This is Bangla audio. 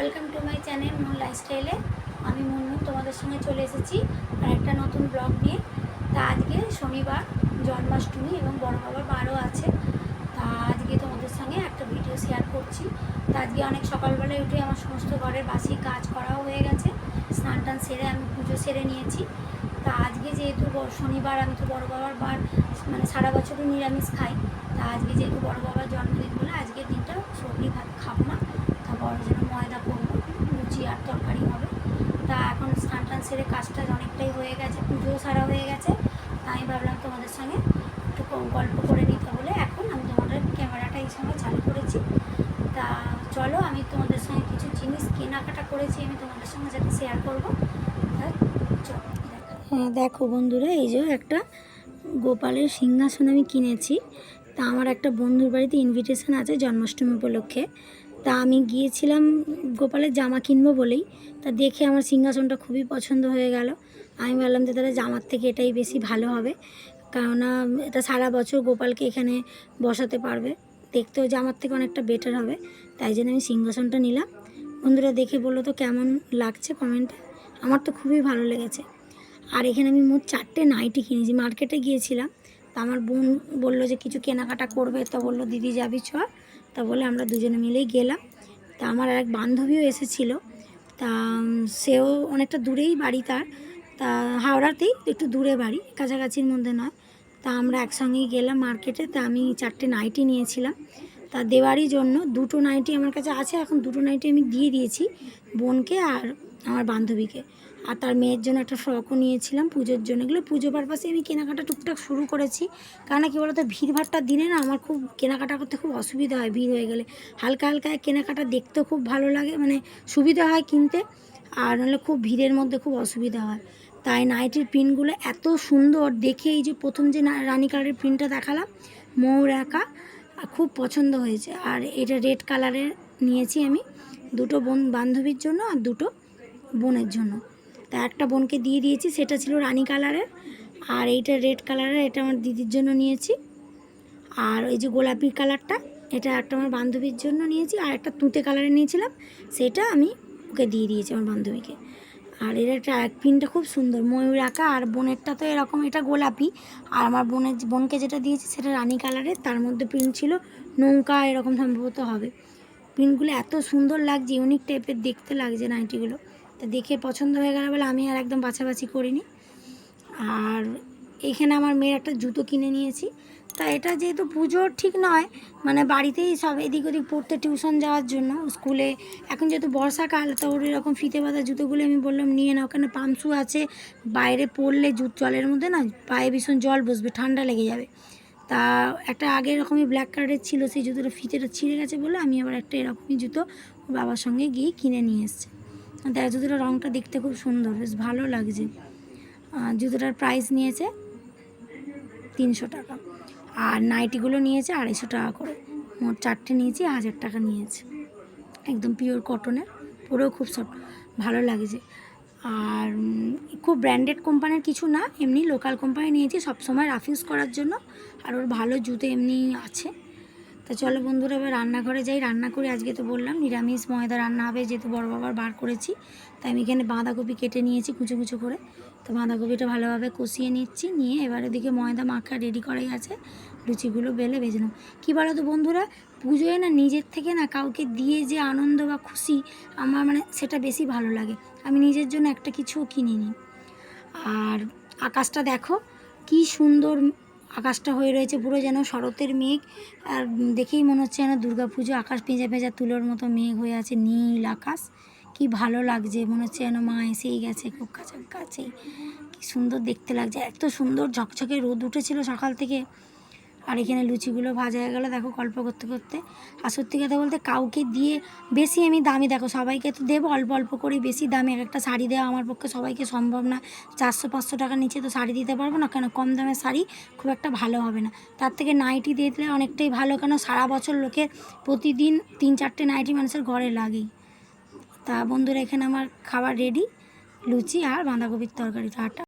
Welcome to my channel Moon লাইফস্টাইলে। আমি মুন্নু, তোমাদের সঙ্গে চলে এসেছি আর একটা নতুন ব্লগ নিয়ে। তা আজকে শনিবার, জন্মাষ্টমী এবং বড় বাবার বারও আছে। তা আজকে তোমাদের সঙ্গে একটা ভিডিও শেয়ার করছি। তা আজকে অনেক সকালবেলায় উঠে আমার সমস্ত ঘরের বাসি কাজ করাও হয়ে গেছে। স্নান টান সেরে আমি পুজো সেরে নিয়েছি। তা আজকে যেহেতু শনিবার, আমি তো বড় বাবার বার মানে সারা বছরই নিরামিষ খাই। তা আজকে যেহেতু বড় বাবার জন্মদিন বলে আজকের দিনটা সবজি ভাত খাব না। বড় জন্য ময়দা করব লুচি আর তরকারি হবে তা এখন স্নান টান সেরে কাজটা অনেকটাই হয়ে গেছে পুজোও সারা হয়ে গেছে তাই ভাবলাম তোমাদের সঙ্গে একটু গল্প করে নিতে বলে এখন আমি তোমাদের ক্যামেরাটা এই সময় চালু করেছি তা চলো আমি তোমাদের সঙ্গে কিছু জিনিস কেনাকাটা করেছি আমি তোমাদের সঙ্গে যাতে শেয়ার করব দেখো বন্ধুরা, এই যে একটা গোপালের সিংহাসন আমি কিনেছি। তা আমার একটা বন্ধুর বাড়িতে ইনভিটেশন আছে জন্মাষ্টমী উপলক্ষে। তা আমি গিয়েছিলাম গোপালের জামা কিনবো বলেই। তা দেখে আমার সিংহাসনটা খুবই পছন্দ হয়ে গেল। আমি ভাবলাম যে তাহলে জামার থেকে এটাই বেশি ভালো হবে। কেননা এটা সারা বছর গোপালকে এখানে বসাতে পারবে। দেখতেও জামার থেকে অনেকটা বেটার হবে। তাই জন্য আমি সিংহাসনটা নিলাম। বন্ধুরা দেখে বলল তো কেমন লাগছে কমেন্টে আমার তো খুবই ভালো লেগেছে। আর এখানে আমি মোট চারটে নাইটি কিনেছি। মার্কেটে গিয়েছিলাম। তা আমার বোন বলল যে কিছু কেনাকাটা করবে? তো বলল, দিদি যাবি চ তা বলে আমরা দুজনে মিলেই গেলাম। তা আমার এক বান্ধবীও এসেছিল। তা সেও অনেকটা দূরেই বাড়ি তার। তা হাওড়াতেই একটু দূরে বাড়ি, কাছাকাছির মধ্যে নয়। তা আমরা একসঙ্গেই গেলাম মার্কেটে। তা আমি চারটে নাইটি নিয়েছিলাম। তা দেওয়ারই জন্য দুটো নাইটি আমার কাছে আছে, এখন দুটো নাইটি আমি দিয়ে দিয়েছি বোনকে আর আমার বান্ধবীকে। আর তার মেয়ের জন্য একটা ফ্রকও নিয়েছিলাম পুজোর জন্য। এগুলো পুজো পারপাসে আমি কেনাকাটা টুকটাক শুরু করেছি। কারণ কি বলতো ভিড়ভাড়টার দিনে না আমার খুব কেনাকাটা করতে খুব অসুবিধা হয় ভিড় হয়ে গেলে। হালকা হালকা কেনাকাটা দেখতেও খুব ভালো লাগে মানে সুবিধা হয় কিনতে, আর নাহলে খুব ভিড়ের মধ্যে খুব অসুবিধা হয়। তাই নাইটির প্রিন্টগুলো এত সুন্দর দেখে এই যে প্রথম যে রানী কালারের প্রিন্টটা দেখালাম, ময়ূর একা খুব পছন্দ হয়েছে। আর এটা রেড কালারের নিয়েছি আমি দুটো বোন বান্ধবীর জন্য আর দুটো বোনের জন্য। তা একটা বোনকে দিয়ে দিয়েছি, সেটা ছিল রানী কালারের আর এইটা রেড কালারের এটা আমার দিদির জন্য নিয়েছি। আর এই যে গোলাপি কালারটা এটা একটা আমার বান্ধবীর জন্য নিয়েছি। আর একটা তুঁতে কালারের নিয়েছিলাম, সেটা আমি ওকে দিয়ে দিয়েছি আমার বান্ধবীকে। আর এর এক পিনটা খুব সুন্দর, ময়ূর আঁকা আর বোনেরটা তো এরকম, এটা গোলাপি। আর আমার বোনের বোনকে যেটা দিয়েছি সেটা রানি কালারের, তার মধ্যে প্রিন্ট ছিল নৌকা, এরকম সম্ভবত হবে। প্রিন্টগুলো এত সুন্দর লাগছে ইউনিক টাইপের দেখতে লাগছে নাইটিগুলো। তা দেখে পছন্দ হয়ে গেল বলে আমি আর একদম বাছাবাছি করিনি। আর এখানে আমার মেয়ের একটা জুতো কিনে নিয়েছি। তা এটা যেহেতু পুজোর ঠিক নয় মানে বাড়িতেই সব এদিক ওদিক পড়তে টিউশন যাওয়ার জন্য, স্কুলে। এখন যেহেতু বর্ষাকাল, তো ওর এরকম ফিতে বাঁধা জুতোগুলো আমি বললাম, নিয়ে নাও। ওখানে পামসু আছে, বাইরে পড়লে জুত জলের মধ্যে না পায়ে ভীষণ জল বসবে, ঠান্ডা লেগে যাবে। তা একটা আগে এরকমই ব্ল্যাক কালারের ছিল, সেই জুতোটা ফিতেটা ছিঁড়ে গেছে বলে আমি আবার একটা এরকমই জুতো বাবার সঙ্গে গিয়ে কিনে নিয়ে এসেছি। দেখ জুতোটার রঙটা দেখতে খুব সুন্দর, বেশ ভালো লাগছে। জুতোটার প্রাইস নিয়েছে তিনশো টাকা। আর নাইটিগুলো নিয়েছে আড়াইশো টাকা করে। মোট চারটে নিয়েছি, হাজার টাকা নিয়েছে। একদম পিওর কটনের পুরো খুব সফট ভালো লাগছে আর খুব ব্র্যান্ডেড কোম্পানির কিছু না, এমনি লোকাল কোম্পানি নিয়েছি সবসময় রাফিউজ করার জন্য। আর ওর ভালো জুতো এমনি আছে। তা চলো বন্ধুরা, এবার রান্নাঘরে যাই। রান্না করে আজকে তো বললাম, নিরামিষ ময়দা রান্না হবে, যেহেতু বড় বাবার বার করেছি, তাই আমি এখানে বাঁধাকপি কেটে নিয়েছি কুচো কুচো করে। তো বাঁধাকপিটা ভালোভাবে কষিয়ে নিচ্ছি, নিয়ে এবার এদিকে ময়দা মাখা রেডি করাই আছে। লুচিগুলো বেলে ভেজে নেব। কী বলো তো বন্ধুরা, পুজোয় না নিজের থেকে না কাউকে দিয়ে যে আনন্দ বা খুশি, আমার মানে সেটা বেশি ভালো লাগে। আমি নিজের জন্য একটা কিছুও কিনিনি। আর আকাশটা দেখো, কি সুন্দর আকাশটা হয়ে রয়েছে পুরো যেন শরতের মেঘ। আর দেখেই মনে হচ্ছে যেন দুর্গা পুজো আকাশ পেঁজা পেঁজা তুলোর মতো মেঘ হয়ে আছে, নীল আকাশ। কি ভালো লাগছে, মনে হচ্ছে যেন মা এসেই গেছে, খুব কাছে কি সুন্দর দেখতে লাগছে, এত সুন্দর ঝকঝকে রোদ উঠেছিল সকাল থেকে। আর এখানে লুচিগুলো ভাজা হয়ে গেলো, দেখো গল্প করতে করতে। আর সত্যি কথা বলতে কাউকে দিয়ে বেশি আমি দামি, দেখো সবাইকে তো দেবো, অল্প অল্প করে বেশি দামে। এক একটা শাড়ি দেওয়া আমার পক্ষে সবাইকে সম্ভব না। চারশো, পাঁচশো টাকার নিচে তো শাড়ি দিতে পারব না, কেন কম দামের শাড়ি খুব একটা ভালো হবে না। তার থেকে নাইটি দিয়ে দিলে অনেকটাই ভালো, কেন সারা বছর লোকের প্রতিদিন তিন চারটে নাইটি মানুষের ঘরে লাগেই। তা বন্ধুরা, এখানে আমার খাবার রেডি লুচি আর বাঁধাকপির তরকারি। টাটা।